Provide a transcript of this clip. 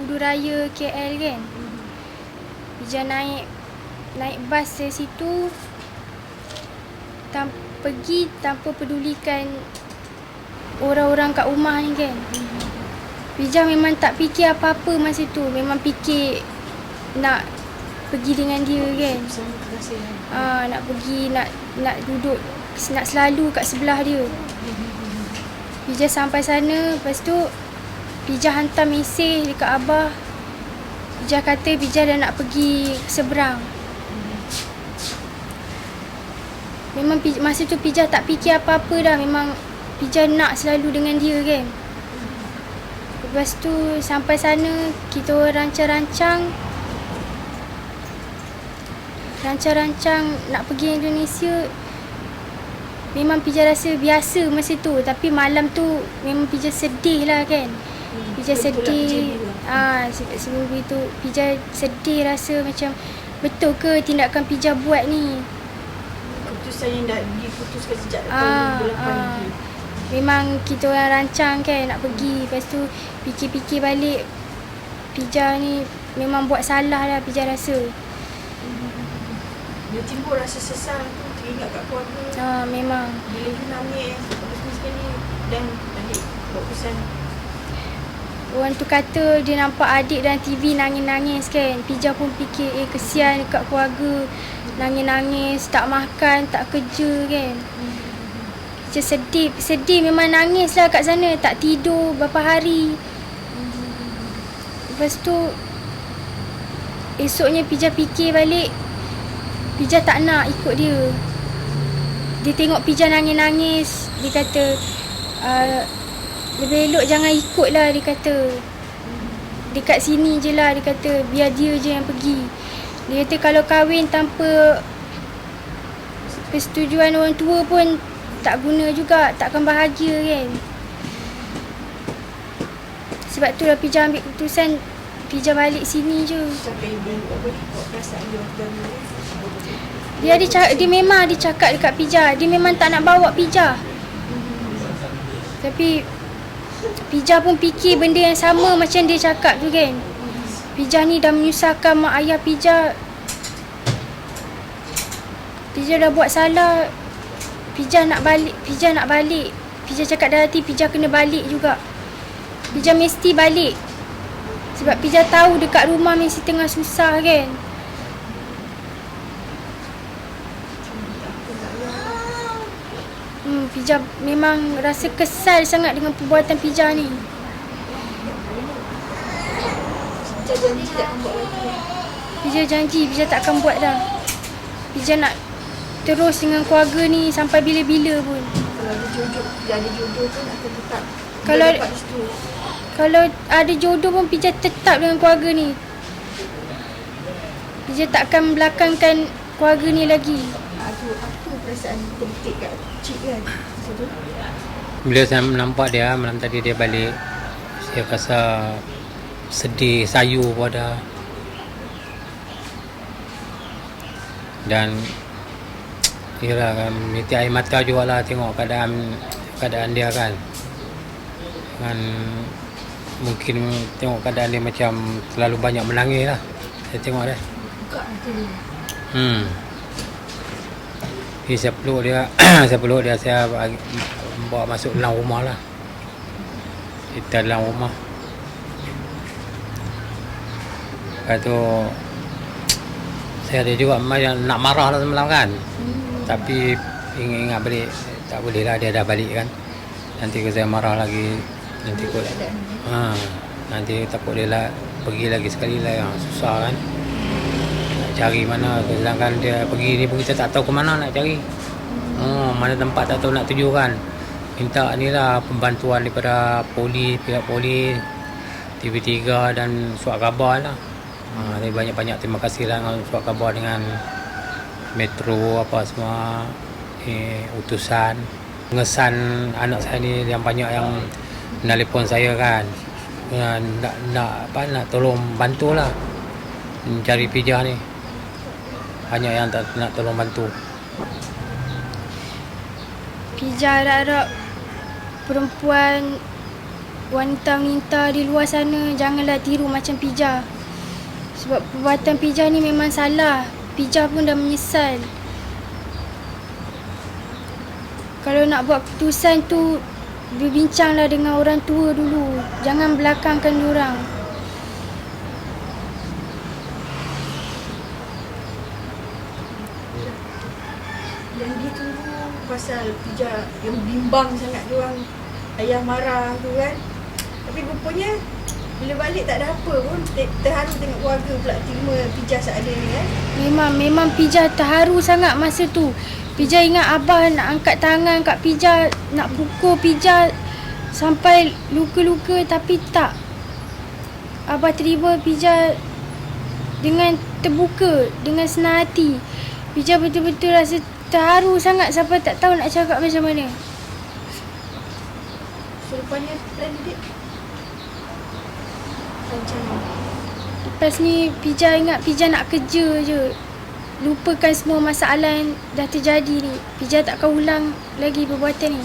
Pudu Raya KL kan. Pijak naik naik bas dari situ tam, pergi tanpa pedulikan orang-orang kat rumah ni kan. Pijak memang tak fikir apa-apa masa tu. Memang fikir nak pergi dengan dia kan. Ah nak pergi nak nak duduk nak selalu kat sebelah dia. Pijak sampai sana lepas tu Pijak hantar mesej dekat abah. Pijak kata Pijak dah nak pergi seberang. Memang Pijak, masa tu Pijak tak fikir apa-apa dah. Memang Pijak nak selalu dengan dia kan. Lepas tu sampai sana kita rancang-rancang rancang-rancang nak pergi Indonesia memang Pija rasa biasa masa tu tapi malam tu memang Pija sedih lah kan Pija sedih. Ah ha, seminggu itu Pija sedih rasa macam betul ke tindakan Pija buat ni? Keputusan yang dah diputuskan sejak Ah, tahun 2008 ah. Memang kita orang rancang kan nak pergi. Lepas tu fikir-fikir balik Pija ni memang buat salah lah Pija rasa. Dia timbul rasa sesal tu teringat kat keluarga. ha, Memang. Bila dia nangis, lepas ni sekali dan adik buat keputusan Orang tu kata dia nampak adik dalam TV nangis-nangis kan. Pija pun fikir eh kesian dekat keluarga. Nangis-nangis, tak makan, tak kerja kan. Pija sedih, sedih memang nangis lah kat sana. Tak tidur berapa hari. Lepas tu Esoknya Pija fikir balik Pija tak nak ikut dia. Dia tengok Pija nangis-nangis. Dia kata uh, Lebih elok jangan ikut lah dia kata. Dekat sini je lah dia kata Biar dia je yang pergi. Dia kata kalau kahwin tanpa Persetujuan orang tua pun Tak guna juga Takkan bahagia kan? Sebab tu lah Pija ambil keputusan Pija balik sini je. Dia ada cakap, dia memang ada cakap dekat Pija Dia memang tak nak bawa Pija Tapi Pija pun fikir benda yang sama macam dia cakap tu kan? Pija ni dah menyusahkan mak ayah Pija Pija dah buat salah. Pija nak balik Pija nak balik. Pija cakap dalam hati Pija kena balik juga. Pija mesti balik. Sebab Pija tahu dekat rumah mesti tengah susah kan Hmm, Pija memang rasa kesal sangat dengan perbuatan Pija ni. Pijak janji tak akan buat lagi. Pija janji Pija tak akan buat dah. Pija nak terus dengan keluarga ni sampai bila-bila pun. Kalau ada jodoh, ada jodoh pun akan tetap. Kalau-. Kalau ada jodoh pun Pija tetap dengan keluarga ni. Pija tak akan belakangkan keluarga ni lagi. Aku apa perasaan terbetik kat cik kan. Bila saya nampak dia malam tadi dia balik Saya rasa sedih, sayu pada Dan Kira kan meti air mata juga lah tengok keadaan keadaan dia kan Dan Mungkin tengok keadaan dia macam terlalu banyak menangis lah Saya tengok dia Buka mata dia. Hmm. Jadi saya peluk dia, saya peluk dia, saya bawa masuk dalam rumah lah. Kita dalam rumah. Lepas tu, saya ada juga macam nak marah lah semalam kan. Tapi ingat-ingat balik, tak boleh lah dia dah balik kan. Nanti kalau saya marah lagi, nanti kot. Ha, nanti takut dia lah pergi lagi sekali lah yang susah kan cari mana. Sedangkan dia pergi ni pun kita tak tahu ke mana nak cari. Oh, mana tempat tak tahu nak tuju kan. Minta ni lah pembantuan daripada polis pihak polis TV3 dan surat khabar lah. Ha, tapi banyak-banyak terima kasih lah dengan surat khabar dengan metro apa semua eh, utusan. Pengesan anak saya ni yang banyak yang menelpon saya kan. Nak nak apa nak tolong bantulah mencari pijah ni banyak yang tak nak tolong bantu Pija harap-harap perempuan wanita-wanita di luar sana janganlah tiru macam Pija. Sebab perbuatan Pija ni memang salah. Pija pun dah menyesal. Kalau nak buat keputusan tu berbincanglah dengan orang tua dulu. Jangan belakangkan orang. Yang ditunggu pasal pijak yang bimbang sangat dia orang ayah marah tu kan. Tapi rupanya bila balik tak ada apa pun te- terharu tengok keluarga pula terima pijak seadanya kan. Memang memang Pija terharu sangat masa tu. Pija ingat abah nak angkat tangan kat Pija, nak pukul Pija sampai luka-luka tapi tak. Abah terima Pija dengan terbuka, dengan senang hati. Pija betul-betul rasa terharu sangat sampai tak tahu nak cakap macam mana. So rupanya plan dia rencana. Lepas ni Pija ingat Pija nak kerja je. Lupakan semua masalah yang dah terjadi ni. Pija tak akan ulang lagi perbuatan ni.